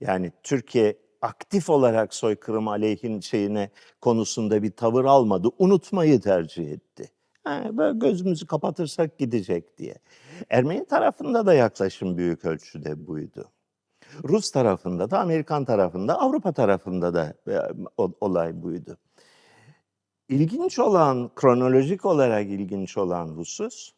Yani Türkiye aktif olarak soykırım aleyhin şeyine konusunda bir tavır almadı. Unutmayı tercih etti. Yani böyle gözümüzü kapatırsak gidecek diye. Ermeni tarafında da yaklaşım büyük ölçüde buydu. Rus tarafında da, Amerikan tarafında, Avrupa tarafında da e, olay buydu. İlginç olan, kronolojik olarak ilginç olan husus,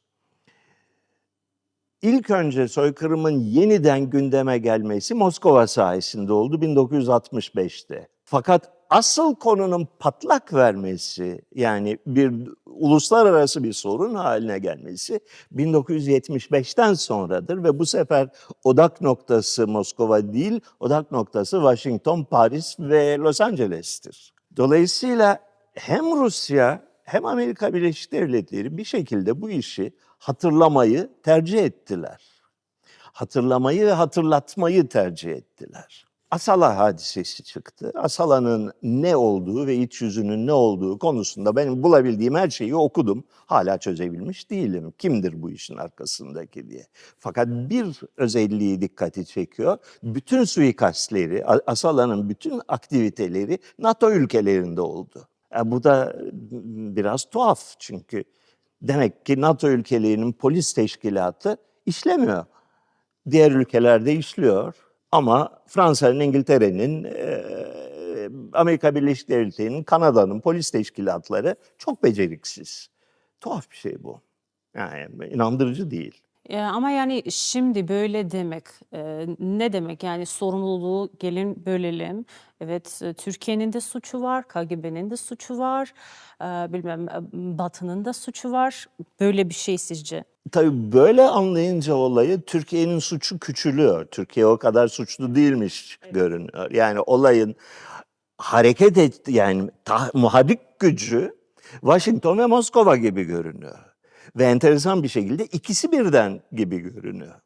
ilk önce soykırımın yeniden gündeme gelmesi Moskova sayesinde oldu 1965'te. Fakat asıl konunun patlak vermesi, yani bir uluslararası bir sorun haline gelmesi 1975'ten sonradır ve bu sefer odak noktası Moskova değil, odak noktası Washington, Paris ve Los Angeles'tir. Dolayısıyla hem Rusya hem Amerika Birleşik Devletleri bir şekilde bu işi hatırlamayı tercih ettiler. Hatırlamayı ve hatırlatmayı tercih ettiler. Asala hadisesi çıktı. Asala'nın ne olduğu ve iç yüzünün ne olduğu konusunda benim bulabildiğim her şeyi okudum. Hala çözebilmiş değilim. Kimdir bu işin arkasındaki diye. Fakat bir özelliği dikkati çekiyor. Bütün suikastleri, Asala'nın bütün aktiviteleri NATO ülkelerinde oldu. E, bu da biraz tuhaf çünkü demek ki NATO ülkelerinin polis teşkilatı işlemiyor. Diğer ülkelerde işliyor ama Fransa'nın, İngiltere'nin, eee, Amerika Birleşik Devletleri'nin, Kanada'nın polis teşkilatları çok beceriksiz. Tuhaf bir şey bu. Yani inandırıcı değil. E, ama yani şimdi böyle demek e, ne demek? Yani sorumluluğu gelin bölelim. Evet, e, Türkiye'nin de suçu var, KGB'nin de suçu var, e, bilmem e, Batı'nın da suçu var. Böyle bir şey sizce? Tabii böyle anlayınca olayı Türkiye'nin suçu küçülüyor. Türkiye o kadar suçlu değilmiş görünüyor. Yani olayın hareket et yani ta- muharrik gücü Washington ve Moskova gibi görünüyor. Ve enteresan bir şekilde ikisi birden gibi görünüyor.